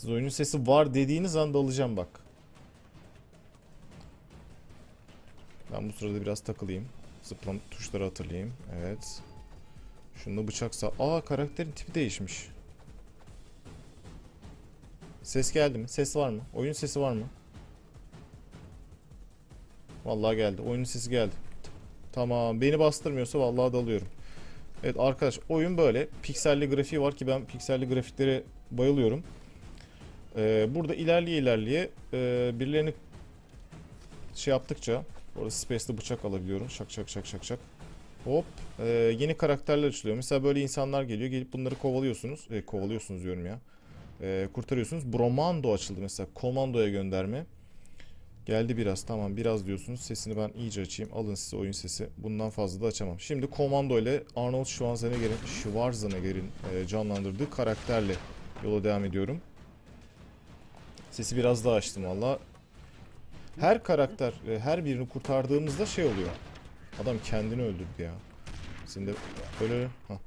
Siz oyunun sesi var dediğiniz anda alacağım bak. Ben bu sırada biraz takılayım. Zıplam tuşları hatırlayayım. Evet. Şunda bıçaksa... Aa karakterin tipi değişmiş. Ses geldi mi? Ses var mı? Oyun sesi var mı? Vallahi geldi. Oyunun sesi geldi. Tamam. Beni bastırmıyorsa vallahi dalıyorum. Evet arkadaş oyun böyle. Pikselli grafiği var ki ben pikselli grafiklere bayılıyorum. Ee, burada ilerleye ilerleye e, birilerini şey yaptıkça orada space'de bıçak alabiliyorum. Şak şak şak şak şak. Hop. Ee, yeni karakterler açılıyor. Mesela böyle insanlar geliyor. Gelip bunları kovalıyorsunuz. E, kovalıyorsunuz diyorum ya. E, kurtarıyorsunuz. Bromando açıldı mesela. Komandoya gönderme. Geldi biraz. Tamam biraz diyorsunuz. Sesini ben iyice açayım. Alın size oyun sesi. Bundan fazla da açamam. Şimdi Komando ile Arnold Schwarzenegger'in Schwarzenegger'in e, canlandırdığı karakterle yola devam ediyorum. Sesi biraz daha açtım valla. Her karakter, e, her birini kurtardığımızda şey oluyor. Adam kendini öldürdü ya. Şimdi öyle Hah.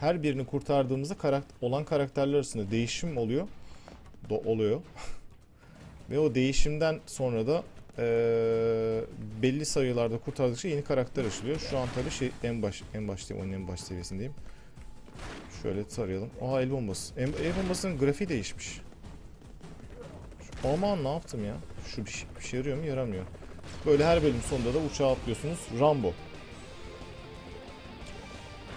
Her birini kurtardığımızda karakter, olan karakterler arasında değişim oluyor. Do oluyor. Ve o değişimden sonra da eee, belli sayılarda kurtardıkça yeni karakter açılıyor. Şu an tabii şey en baş en başta oyunun en baş seviyesindeyim. Şöyle tarayalım. Aa el bombası. El bombasının grafiği değişmiş. Şu- Aman ne yaptım ya? Şu bir şey, bir şey yarıyor mu? Yaramıyor. Böyle her bölüm sonunda da uçağa atlıyorsunuz. Rambo.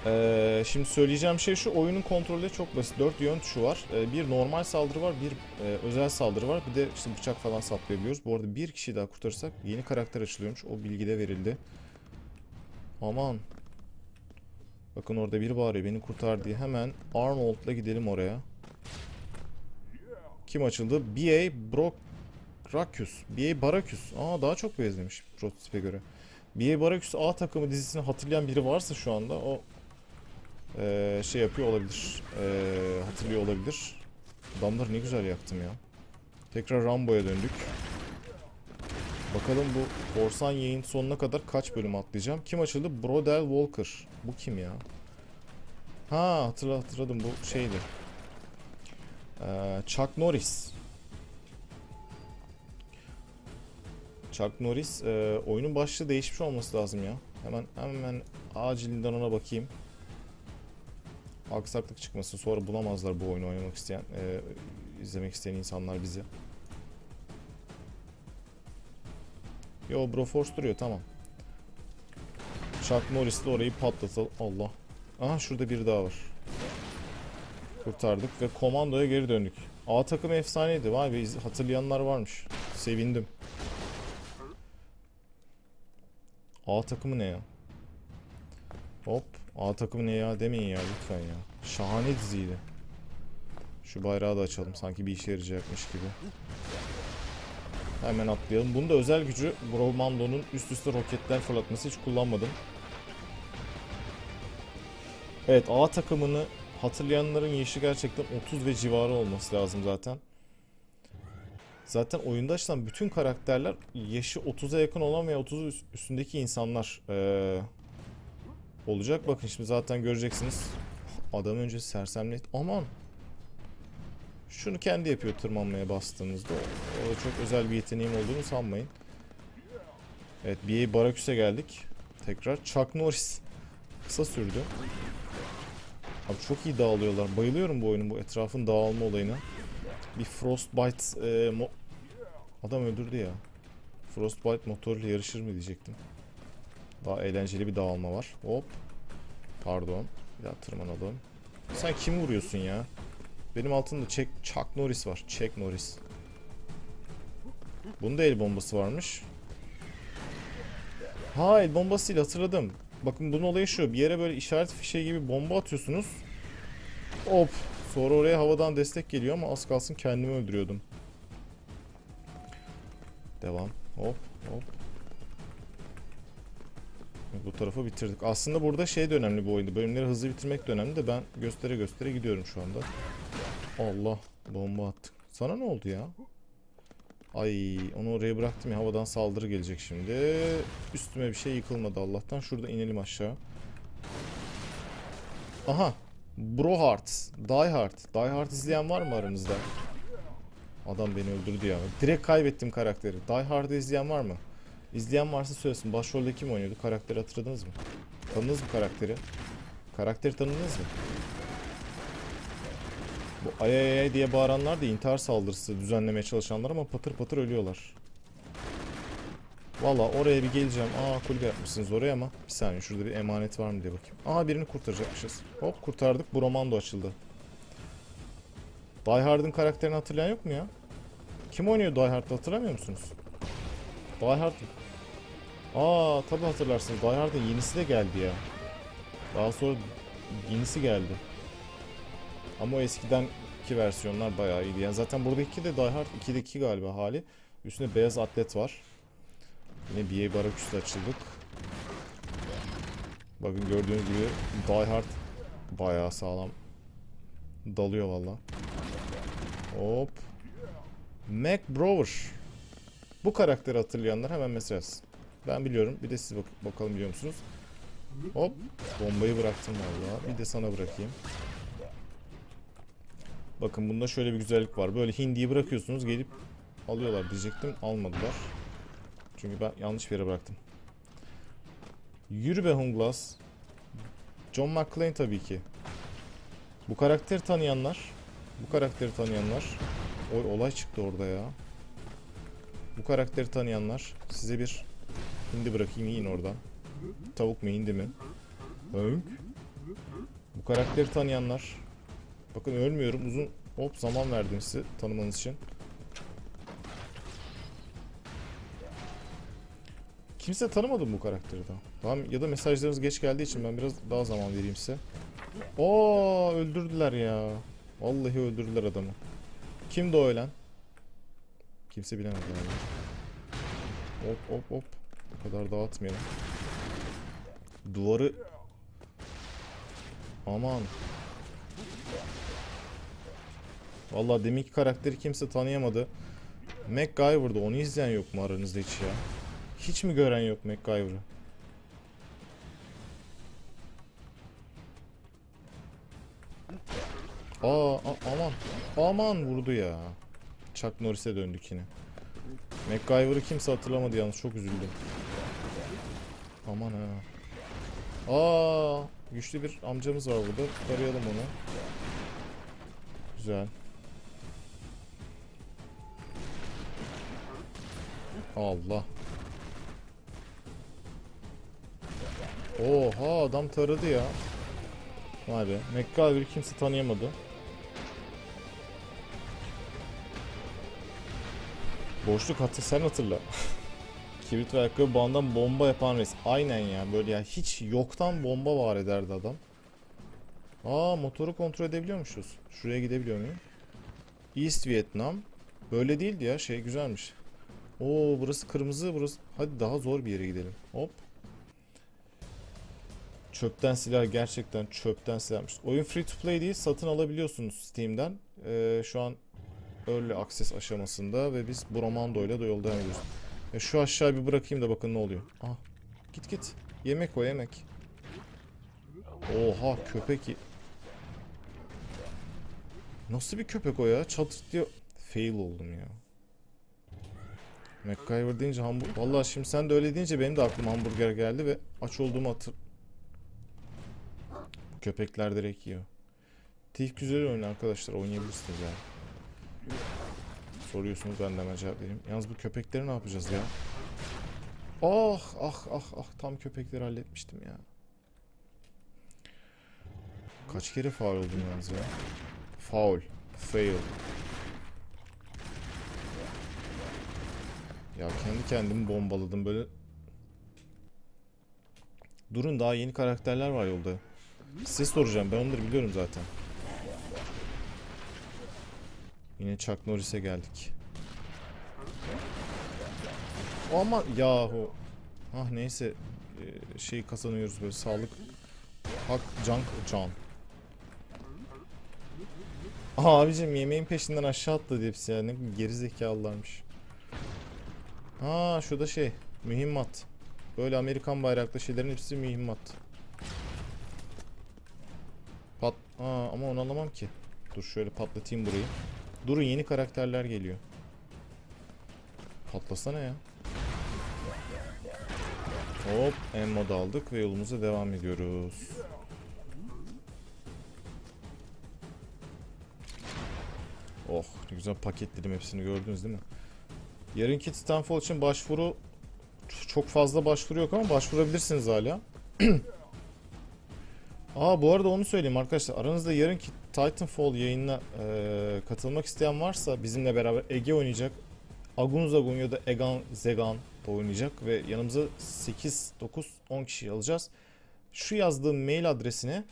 Ee, şimdi söyleyeceğim şey şu oyunun kontrolü çok basit. 4 yön tuşu var. Ee, bir normal saldırı var, bir e, özel saldırı var. Bir de işte bıçak falan saplayabiliyoruz. Bu arada bir kişi daha kurtarırsak yeni karakter açılıyormuş. O bilgi de verildi. Aman. Bakın orada biri bağırıyor beni kurtar diye. Hemen Arnold'la gidelim oraya. Kim açıldı? B.A. Brocrakus. B.A. Barakus. Aa daha çok benzemiş prototipe göre. B.A. Barakus A takımı dizisini hatırlayan biri varsa şu anda o eee, şey yapıyor olabilir. Eee, hatırlıyor olabilir. Adamları ne güzel yaktım ya. Tekrar Rambo'ya döndük. Bakalım bu korsan yayın sonuna kadar kaç bölüm atlayacağım. Kim açıldı? Brodel Walker. Bu kim ya? Ha hatırla, hatırladım bu şeydi. Ee, Chuck Norris. Chuck Norris e, oyunun başlığı değişmiş olması lazım ya. Hemen hemen acilinden ona bakayım. Aksaklık çıkmasın sonra bulamazlar bu oyunu oynamak isteyen, e, izlemek isteyen insanlar bizi. Yo Broforce duruyor tamam. Chuck Norris'le orayı patlatalım. Allah. Aha şurada biri daha var. Kurtardık ve komandoya geri döndük. A takım efsaneydi. Vay be hatırlayanlar varmış. Sevindim. A takımı ne ya? Hop. A takımı ne ya demeyin ya lütfen ya. Şahane diziydi. Şu bayrağı da açalım. Sanki bir işe yarayacakmış gibi. Hemen atlayalım. Bunda özel gücü Bromando'nun üst üste roketler fırlatması hiç kullanmadım. Evet A takımını hatırlayanların yaşı gerçekten 30 ve civarı olması lazım zaten. Zaten oyunda açılan bütün karakterler yaşı 30'a yakın olan veya 30 üst- üstündeki insanlar eee, olacak. Bakın şimdi zaten göreceksiniz. Adam önce sersemlet. Aman. Şunu kendi yapıyor tırmanmaya bastığınızda. O, o çok özel bir yeteneğim olduğunu sanmayın. Evet BA Baraküs'e geldik. Tekrar Chuck Norris. Kısa sürdü. Abi çok iyi dağılıyorlar. Bayılıyorum bu oyunun bu etrafın dağılma olayına. Bir Frostbite e, mo- Adam öldürdü ya. Frostbite motoruyla yarışır mı diyecektim. Daha eğlenceli bir dağılma var. Hop. Pardon. Bir daha tırmanalım. Sen kimi vuruyorsun ya? Benim altımda Chuck, Chuck Norris var. Chuck Norris. Bunda el bombası varmış. Ha el bombasıyla hatırladım. Bakın bunun olayı şu. Bir yere böyle işaret fişeği gibi bomba atıyorsunuz. Hop. Sonra oraya havadan destek geliyor ama az kalsın kendimi öldürüyordum. Devam. Hop hop. Bu tarafı bitirdik. Aslında burada şey de önemli bu oyunda. Bölümleri hızlı bitirmek de önemli de ben göstere göstere gidiyorum şu anda. Allah bomba attık. Sana ne oldu ya? Ay onu oraya bıraktım ya havadan saldırı gelecek şimdi. Üstüme bir şey yıkılmadı Allah'tan. Şurada inelim aşağı. Aha. Bro Heart. Die Hard. Die Hard izleyen var mı aramızda? Adam beni öldürdü ya. Direkt kaybettim karakteri. Die Hard'ı izleyen var mı? İzleyen varsa söylesin. Başrolde kim oynuyordu? Karakteri hatırladınız mı? Tanıdınız mı karakteri? Karakteri tanıdınız mı? Bu ay ay ay diye bağıranlar da intihar saldırısı düzenlemeye çalışanlar ama patır patır ölüyorlar. Valla oraya bir geleceğim. Aa kulübe yapmışsınız oraya ama bir saniye şurada bir emanet var mı diye bakayım. Aa birini kurtaracakmışız. Hop kurtardık. Bu romando açıldı. Die Hard'ın karakterini hatırlayan yok mu ya? Kim oynuyor Die Hard'ı hatırlamıyor musunuz? Die Hard Aa tabi hatırlarsınız. Die Hard'ın yenisi de geldi ya. Daha sonra yenisi geldi. Ama o eskiden iki versiyonlar bayağı iyiydi. Yani zaten buradaki de Die Hard 2'deki galiba hali. Üstünde beyaz atlet var. Yine BA Barak üstü açıldık. Bakın gördüğünüz gibi Die Hard bayağı sağlam dalıyor valla. Hop. Mac Brower. Bu karakteri hatırlayanlar hemen mesaj. Ben biliyorum. Bir de siz bak bakalım biliyor musunuz? Hop. Bombayı bıraktım valla. Bir de sana bırakayım. Bakın bunda şöyle bir güzellik var. Böyle hindiyi bırakıyorsunuz gelip alıyorlar diyecektim. Almadılar. Çünkü ben yanlış bir yere bıraktım. Yürü be Hunglas. John McClane tabii ki. Bu karakteri tanıyanlar. Bu karakteri tanıyanlar. Oy olay çıktı orada ya. Bu karakteri tanıyanlar. Size bir hindi bırakayım yiyin oradan. Tavuk mu hindi mi? Hönk. Bu karakteri tanıyanlar. Bakın ölmüyorum. Uzun hop zaman verdim size tanımanız için. Kimse tanımadı mı bu karakteri daha? Tamam ya da mesajlarınız geç geldiği için ben biraz daha zaman vereyim size. Oo öldürdüler ya. Vallahi öldürdüler adamı. Kimdi o ölen? Kimse bilemedi yani. Hop hop hop. Bu kadar dağıtmayalım. Duvarı... Aman. Vallahi deminki karakteri kimse tanıyamadı. MacGyver'dı. Onu izleyen yok mu aranızda hiç ya? Hiç mi gören yok MacGyver'ı? Aa, a- aman. Aman vurdu ya. Chuck Norris'e döndük yine. MacGyver'ı kimse hatırlamadı yalnız çok üzüldüm. Aman ha. Aa, güçlü bir amcamız var burada. Arayalım onu. Güzel. Allah. Oha adam taradı ya. Vay be. MacGyver'ı kimse tanıyamadı. Boşluk hatır sen hatırla. Kibrit ve ayakkabı bağından bomba yapan reis. Aynen ya böyle ya hiç yoktan bomba var ederdi adam. Aa motoru kontrol edebiliyormuşuz. Şuraya gidebiliyor muyum? East Vietnam. Böyle değildi ya şey güzelmiş. Oo burası kırmızı burası. Hadi daha zor bir yere gidelim. Hop. Çöpten silah gerçekten çöpten silahmış. Oyun free to play değil satın alabiliyorsunuz Steam'den. Ee, şu an Early Access aşamasında ve biz Bromando ile de yolda devam ediyoruz. E şu aşağı bir bırakayım da bakın ne oluyor. Aha. Git git. Yemek o yemek. Oha köpek. Nasıl bir köpek o ya? Çat diye fail oldum ya. MacGyver deyince hamburger... Vallahi şimdi sen de öyle deyince benim de aklıma hamburger geldi ve aç olduğumu hatır... Köpekler direkt yiyor. Thief güzel oyun arkadaşlar oynayabilirsiniz yani. Soruyorsunuz ben de hemen cevap vereyim. Yalnız bu köpekleri ne yapacağız ya? Ah ah ah ah tam köpekleri halletmiştim ya. Kaç kere faul oldum yalnız ya. Faul. Fail. Ya kendi kendimi bombaladım böyle. Durun daha yeni karakterler var yolda. Size soracağım ben onları biliyorum zaten. Yine Chuck Norris'e geldik. Ama yahu. Ah neyse ee, şey kazanıyoruz böyle sağlık. Hak can can. Abicim yemeğin peşinden aşağı atladı hepsi ya. Ne geri zekalılarmış. Ha şu da şey mühimmat. Böyle Amerikan bayraklı şeylerin hepsi mühimmat. Pat Aa, ama onu alamam ki. Dur şöyle patlatayım burayı. Durun yeni karakterler geliyor. Patlasana ya. Hop emmo aldık ve yolumuza devam ediyoruz. Oh ne güzel paketledim hepsini gördünüz değil mi? Yarınki Titanfall için başvuru çok fazla başvuru yok ama başvurabilirsiniz hala. Aa bu arada onu söyleyeyim arkadaşlar. Aranızda yarınki Titanfall yayınına eee, katılmak isteyen varsa bizimle beraber Ege oynayacak. Agun Zagun ya da Egan Zegan oynayacak ve yanımıza 8, 9, 10 kişi alacağız. Şu yazdığım mail adresine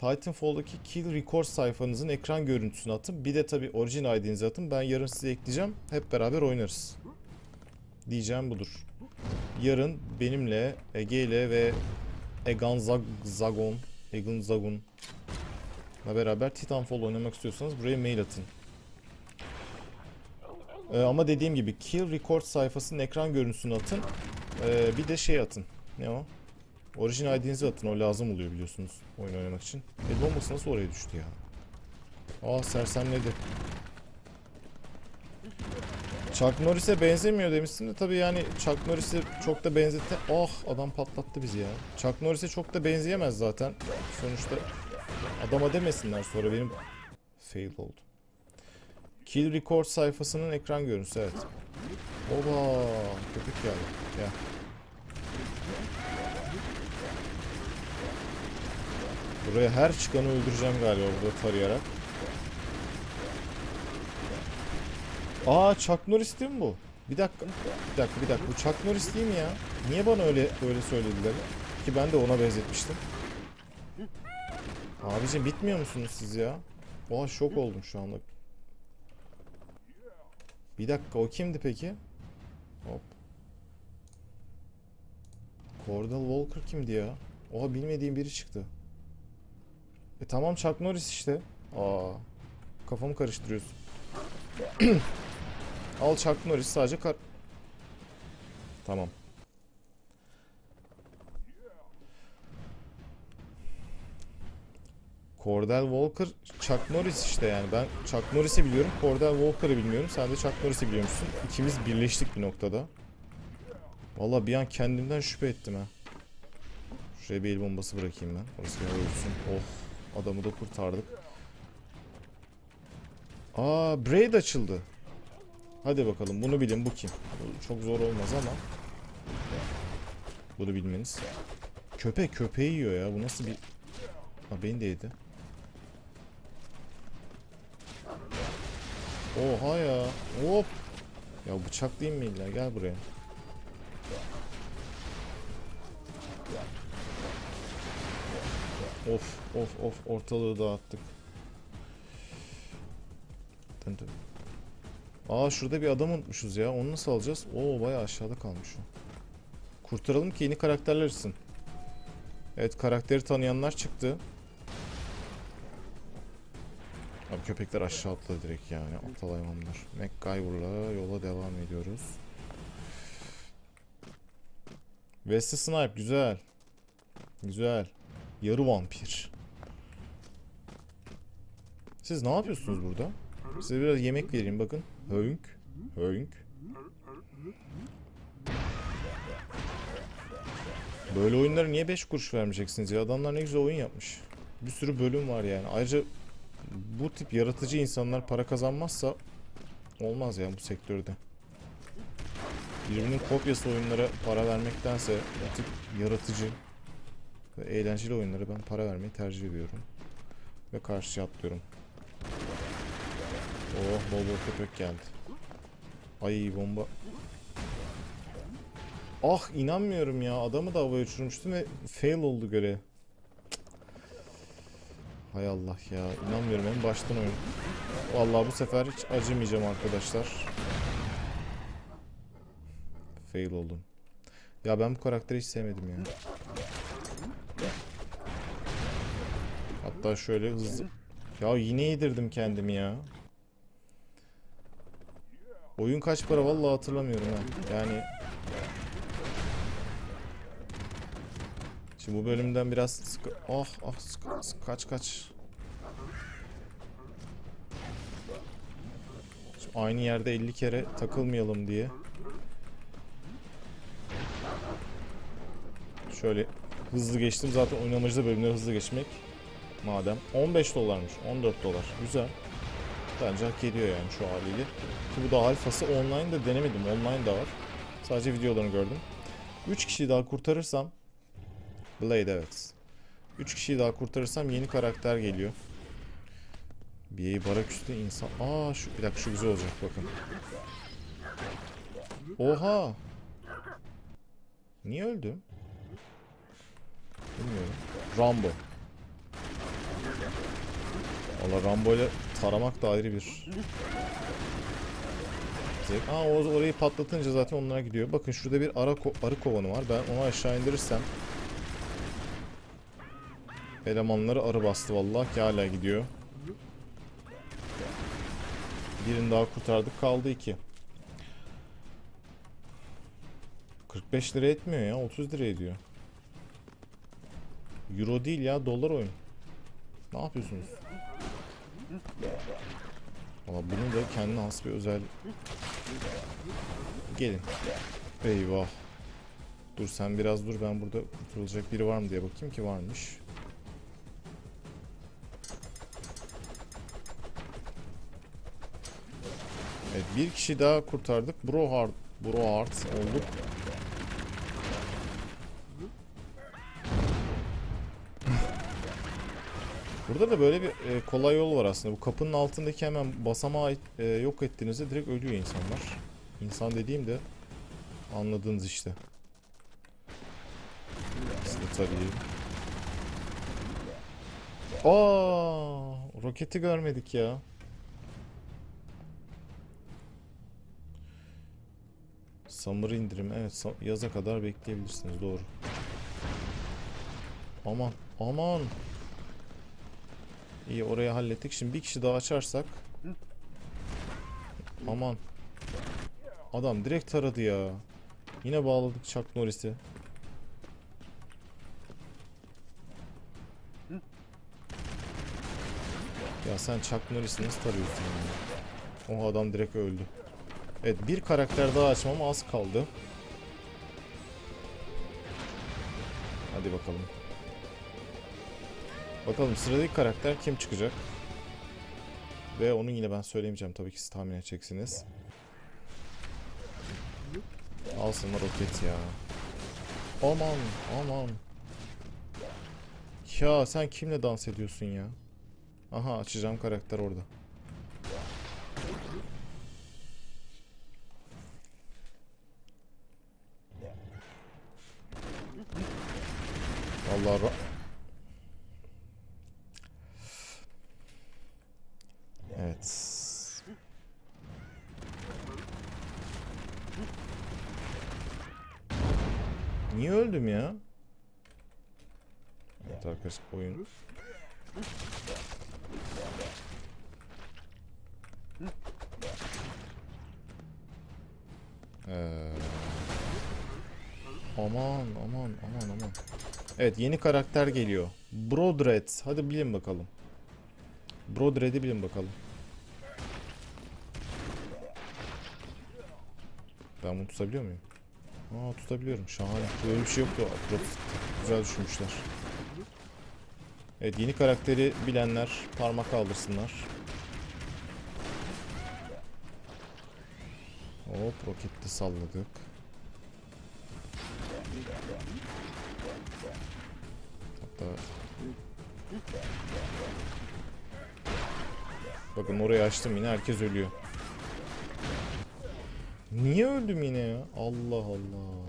Titanfall'daki Kill Record sayfanızın ekran görüntüsünü atın. Bir de tabi orijin ID'nizi atın. Ben yarın size ekleyeceğim. Hep beraber oynarız. Diyeceğim budur. Yarın benimle, Ege ile ve Egan Zag Zagon, Egan Zagun beraber Titanfall oynamak istiyorsanız buraya mail atın. Ee, ama dediğim gibi Kill Record sayfasının ekran görüntüsünü atın. Ee, bir de şey atın. Ne o? Orijin ID'nizi atın. O lazım oluyor biliyorsunuz oyun oynamak için. El bombası nasıl oraya düştü ya? Aa sersemledi. Chuck Norris'e benzemiyor demişsin de tabii yani Chuck Norris'e çok da benzette... Oh adam patlattı bizi ya. Chuck Norris'e çok da benzeyemez zaten. Sonuçta adama demesinler sonra benim fail oldu. Kill Record sayfasının ekran görüntüsü evet. Oba köpek geldi. Gel. Buraya her çıkanı öldüreceğim galiba burada tarayarak. Aa Chuck Norris değil mi bu? Bir dakika, bir dakika, bir dakika. Bu Chuck Norris değil mi ya? Niye bana öyle öyle söylediler? Ki ben de ona benzetmiştim. Abicim bitmiyor musunuz siz ya? Oha şok oldum şu anda. Bir dakika o kimdi peki? Hop. Cordell Walker kimdi ya? Oha bilmediğim biri çıktı. E tamam Chuck Norris işte. Aa. Kafamı karıştırıyorsun. Al Chuck Norris sadece kar... Tamam. Cordell Walker, Chuck Norris işte yani. Ben Chuck Norris'i biliyorum, Cordell Walker'ı bilmiyorum. Sen de Chuck Norris'i biliyormuşsun. İkimiz birleştik bir noktada. Vallahi bir an kendimden şüphe ettim ha. Şuraya bir el bombası bırakayım ben. Orası bir hava. Oh, adamı da kurtardık. Aa, Braid açıldı. Hadi bakalım bunu bilin bu kim? Bu çok zor olmaz ama. Bunu bilmeniz. Köpek köpeği yiyor ya. Bu nasıl bir... Ha beni de yedi. Oha ya. Hop. Ya bıçak değil mi illa? Gel buraya. Of of of ortalığı dağıttık. Aa şurada bir adam unutmuşuz ya. Onu nasıl alacağız? Oo bayağı aşağıda kalmış o. Kurtaralım ki yeni karakterler çıksın. Evet karakteri tanıyanlar çıktı. Abi köpekler aşağı atladı direkt yani. Aptal hayvanlar. MacGyver'la yola devam ediyoruz. Wesley Snipe güzel. Güzel. Yarı vampir. Siz ne yapıyorsunuz burada? Size biraz yemek vereyim bakın. Hönk. Hönk. Böyle oyunlara niye 5 kuruş vermeyeceksiniz ya? Adamlar ne güzel oyun yapmış. Bir sürü bölüm var yani. Ayrıca bu tip yaratıcı insanlar para kazanmazsa olmaz ya bu sektörde. Birbirinin kopyası oyunlara para vermektense bu tip yaratıcı ve eğlenceli oyunlara ben para vermeyi tercih ediyorum. Ve karşıya atlıyorum. Oh bol bol köpek geldi. Ay bomba. Ah inanmıyorum ya. Adamı da havaya uçurmuştum ve fail oldu göre. Hay Allah ya. inanmıyorum en baştan oyun. Vallahi bu sefer hiç acımayacağım arkadaşlar. Fail oldum. Ya ben bu karakteri hiç sevmedim ya. Hatta şöyle hızlı... Ya yine yedirdim kendimi ya. Oyun kaç para vallahi hatırlamıyorum ha. Yani Şimdi bu bölümden biraz sıkı... Ah ah sıkı, sıkı- kaç kaç. Aynı yerde 50 kere takılmayalım diye. Şöyle hızlı geçtim. Zaten oyun amacı da bölümleri hızlı geçmek. Madem. 15 dolarmış. 14 dolar. Güzel. Bence hak ediyor yani şu haliyle. Ki bu da alfası online da denemedim. Online da var. Sadece videolarını gördüm. 3 kişiyi daha kurtarırsam Blade evet. 3 kişiyi daha kurtarırsam yeni karakter geliyor. Bir barak üstü insan. Aa şu bir dakika şu güzel olacak bakın. Oha. Niye öldüm? Bilmiyorum. Rambo. Valla Rambo ile taramak da ayrı bir zevk. Aa o- orayı patlatınca zaten onlara gidiyor. Bakın şurada bir ara ko- arı kovanı var. Ben onu aşağı indirirsem elemanları arı bastı vallahi ki hala gidiyor. Birini daha kurtardık. Kaldı iki. 45 lira etmiyor ya. 30 lira ediyor. Euro değil ya. Dolar oyun. Ne yapıyorsunuz? Valla bunun da kendine has bir özel... Gelin. Eyvah. Dur sen biraz dur ben burada kurtulacak biri var mı diye bakayım ki varmış. Evet bir kişi daha kurtardık. Brohard, Brohard olduk. Burada da böyle bir e, kolay yol var aslında. Bu kapının altındaki hemen basamağı e, yok ettiğinizde direkt ölüyor insanlar. İnsan dediğim de anladığınız işte. Tabii. Aa, roketi görmedik ya. Summer indirim. Evet yaza kadar bekleyebilirsiniz. Doğru. Aman aman. İyi orayı hallettik. Şimdi bir kişi daha açarsak. Aman. Adam direkt taradı ya. Yine bağladık Chuck Norris'i. Ya sen Chuck Norris'i nasıl tarıyorsun ya? O adam direkt öldü. Evet bir karakter daha açmam az kaldı. Hadi bakalım. Bakalım sıradaki karakter kim çıkacak? Ve onu yine ben söyleyemeyeceğim tabii ki siz tahmin edeceksiniz. Al sana roket ya. Aman aman. Ya sen kimle dans ediyorsun ya? Aha açacağım karakter orada. Vallahi ra- Evet. Öldüm ya? Evet arkadaşlar oyun. Ee, aman aman aman aman. Evet yeni karakter geliyor. Brodred. Hadi bilin bakalım. Brodred'i bilin bakalım. Ben bunu tutabiliyor muyum? Aa tutabiliyorum. Şahane. Böyle bir şey yoktu. Güzel düşünmüşler. Evet yeni karakteri bilenler parmak kaldırsınlar. Hop rokette salladık. Hatta Bakın orayı açtım yine herkes ölüyor. Niye öldüm yine ya? Allah Allah.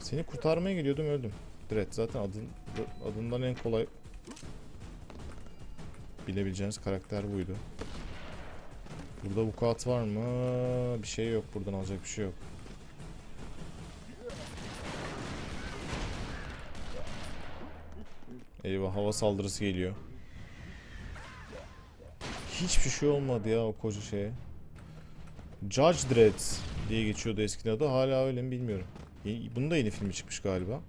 Seni kurtarmaya geliyordum öldüm. Direkt zaten adın, adından en kolay bilebileceğiniz karakter buydu. Burada vukuat var mı? Bir şey yok. Buradan alacak bir şey yok. Eyvah hava saldırısı geliyor. Hiçbir şey olmadı ya o koca şeye. Judge Dredd diye geçiyordu eskiden adı. Hala öyle mi bilmiyorum. Bunun da yeni filmi çıkmış galiba.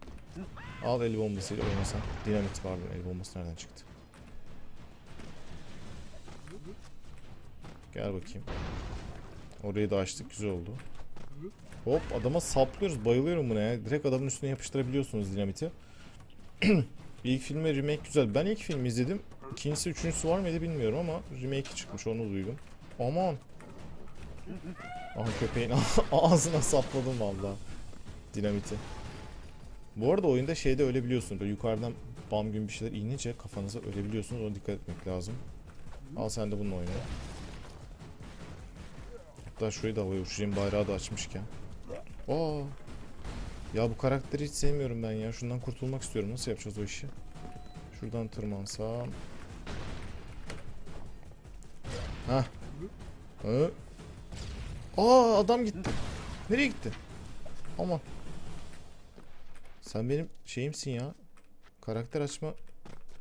Al el bombasıyla oynasan. Dinamit pardon el bombası nereden çıktı? Gel bakayım. Orayı da açtık. Güzel oldu. Hop adama saplıyoruz. Bayılıyorum buna ya. Direkt adamın üstüne yapıştırabiliyorsunuz dinamiti. ilk filme remake güzel. Ben ilk filmi izledim. İkincisi, üçüncüsü var mıydı bilmiyorum ama remake çıkmış onu duydum. Aman. Aha köpeğin ağzına sapladım valla. Dinamiti. Bu arada oyunda şeyde ölebiliyorsun. Böyle yukarıdan bam gün bir şeyler inince kafanıza ölebiliyorsunuz. Ona dikkat etmek lazım. Al sen de bununla oyna. Hatta şurayı da havaya uçurayım bayrağı da açmışken. Aa. Ya bu karakteri hiç sevmiyorum ben ya. Şundan kurtulmak istiyorum. Nasıl yapacağız o işi? Şuradan tırmansam. Hah. Hı. Aa adam gitti. Nereye gitti? Aman. Sen benim şeyimsin ya. Karakter açma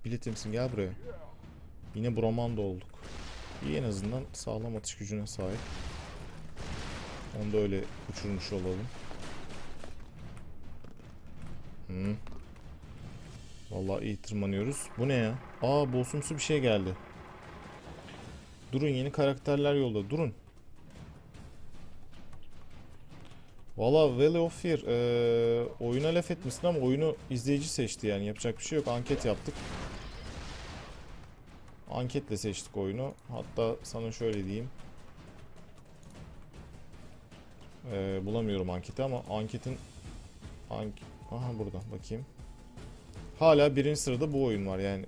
biletimsin. Gel buraya. Yine bromanda olduk. İyi en azından sağlam atış gücüne sahip. Onu da öyle uçurmuş olalım. Hı. Vallahi iyi tırmanıyoruz. Bu ne ya? Aa bossumsu bir şey geldi. Durun yeni karakterler yolda. Durun. Valla Valley of Fear eee, oyuna laf etmesin ama oyunu izleyici seçti yani yapacak bir şey yok. Anket yaptık. Anketle seçtik oyunu. Hatta sana şöyle diyeyim. Eee, bulamıyorum anketi ama anketin ank Aha burada bakayım. Hala birinci sırada bu oyun var yani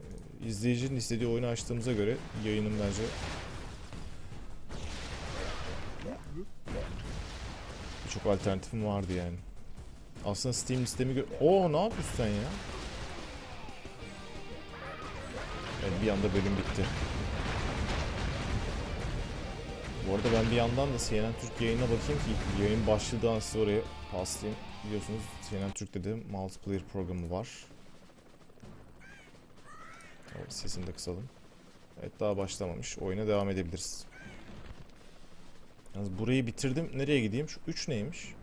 izleyicinin istediği oyunu açtığımıza göre yayının bence Birçok alternatifim vardı yani. Aslında Steam listemi gö... Oo ne yapıyorsun sen ya? Evet bir anda bölüm bitti. Bu arada ben bir yandan da CNN Türk yayına bakayım ki yayın başladığı an size oraya paslayayım. Biliyorsunuz CNN Türk'te de multiplayer programı var. Sesini de kısalım. Evet daha başlamamış. Oyuna devam edebiliriz. Yalnız burayı bitirdim. Nereye gideyim? Şu 3 neymiş?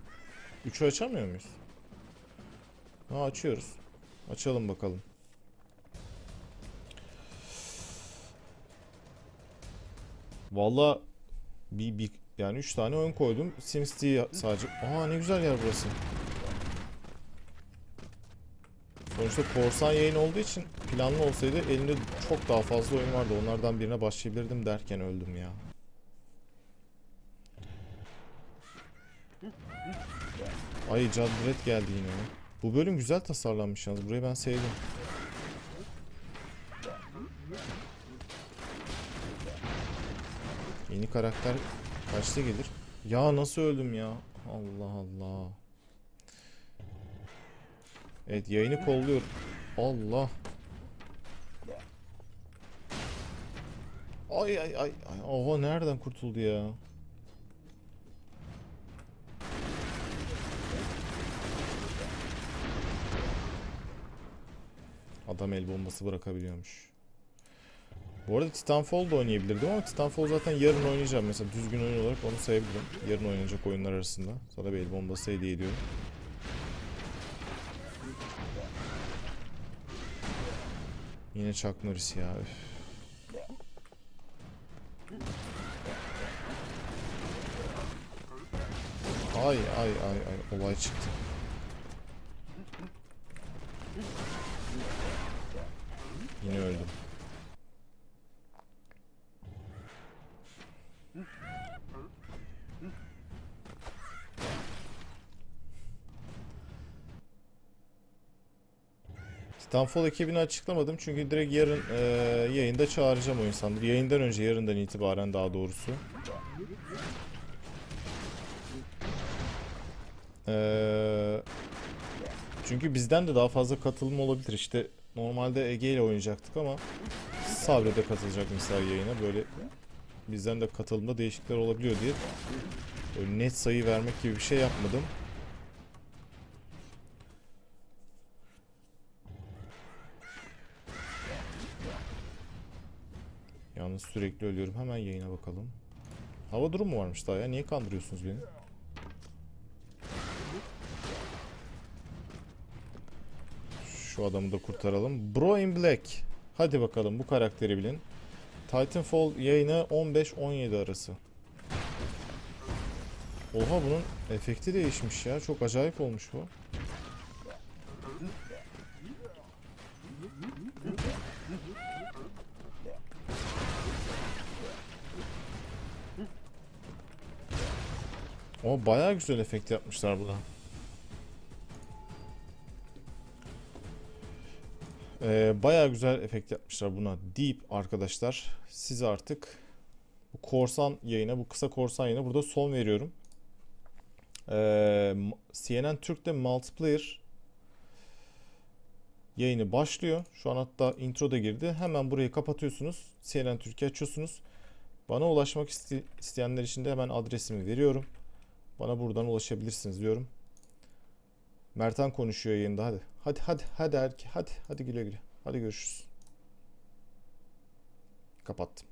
3'ü açamıyor muyuz? Ha açıyoruz. Açalım bakalım. Valla bir, bir yani 3 tane oyun koydum. SimCity sadece. Aa ne güzel yer burası. Sonuçta korsan yayın olduğu için planlı olsaydı elimde çok daha fazla oyun vardı. Onlardan birine başlayabilirdim derken öldüm ya. Ay Judred geldi yine. Bu bölüm güzel tasarlanmış yalnız. Burayı ben sevdim. Yeni karakter kaçta gelir? Ya nasıl öldüm ya? Allah Allah. Evet yayını kolluyorum. Allah. Ay ay. ay. Oha nereden kurtuldu ya? Adam el bombası bırakabiliyormuş. Bu arada Titanfall da oynayabilirdim ama Titanfall zaten yarın oynayacağım. Mesela düzgün oyun olarak onu sayabilirim. Yarın oynanacak oyunlar arasında. Sana bir el bombası hediye ediyorum. Yine Chuck Norris ya. Üf. Ay ay ay ay olay çıktı. Yine öldüm. Titanfall ekibini açıklamadım çünkü direkt yarın eee, yayında çağıracağım o insanları. Yayından önce yarından itibaren daha doğrusu. Eee, çünkü bizden de daha fazla katılım olabilir. İşte normalde Ege ile oynayacaktık ama Sabri de katılacak mesela yayına. Böyle bizden de katılımda değişiklikler olabiliyor diye böyle net sayı vermek gibi bir şey yapmadım. Yalnız sürekli ölüyorum. Hemen yayına bakalım. Hava durumu varmış daha ya. Niye kandırıyorsunuz beni? Şu adamı da kurtaralım. Bro in Black. Hadi bakalım bu karakteri bilin. Titanfall yayını 15-17 arası. Oha bunun efekti değişmiş ya. Çok acayip olmuş bu. O bayağı güzel efekt yapmışlar buna. Ee, bayağı güzel efekt yapmışlar buna. Deep arkadaşlar. Siz artık bu korsan yayına, bu kısa korsan yayına burada son veriyorum. Ee, CNN Türk'te multiplayer yayını başlıyor. Şu an hatta intro da girdi. Hemen burayı kapatıyorsunuz. CNN Türk'ü açıyorsunuz. Bana ulaşmak iste- isteyenler için de hemen adresimi veriyorum. Bana buradan ulaşabilirsiniz diyorum. Mertan konuşuyor yayında hadi. Hadi hadi hadi erke hadi hadi güle güle. Hadi görüşürüz. Kapattım.